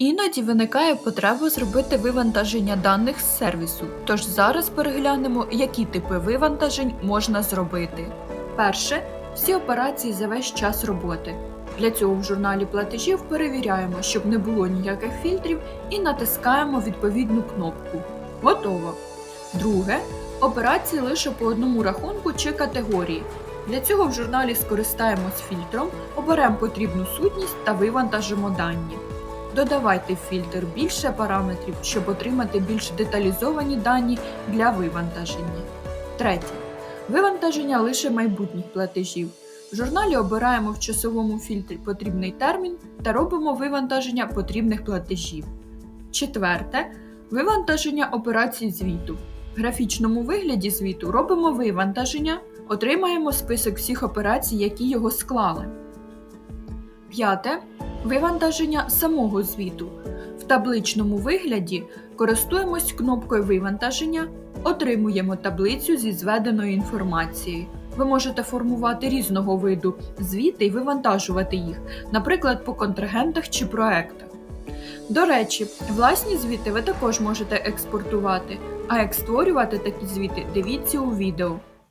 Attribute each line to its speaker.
Speaker 1: Іноді виникає потреба зробити вивантаження даних з сервісу. Тож зараз переглянемо, які типи вивантажень можна зробити. Перше всі операції за весь час роботи. Для цього в журналі платежів перевіряємо, щоб не було ніяких фільтрів, і натискаємо відповідну кнопку. Готово. Друге операції лише по одному рахунку чи категорії. Для цього в журналі скористаємось фільтром, оберемо потрібну сутність та вивантажимо дані. Додавайте в фільтр більше параметрів, щоб отримати більш деталізовані дані для вивантаження. Третє. Вивантаження лише майбутніх платежів. В журналі обираємо в часовому фільтрі потрібний термін та робимо вивантаження потрібних платежів. Четверте. Вивантаження операцій звіту. В графічному вигляді звіту робимо вивантаження, отримаємо список всіх операцій, які його склали. П'яте. Вивантаження самого звіту. В табличному вигляді користуємось кнопкою вивантаження, отримуємо таблицю зі зведеною інформацією. Ви можете формувати різного виду звіти і вивантажувати їх, наприклад, по контрагентах чи проектах. До речі, власні звіти ви також можете експортувати, а як створювати такі звіти, дивіться у відео.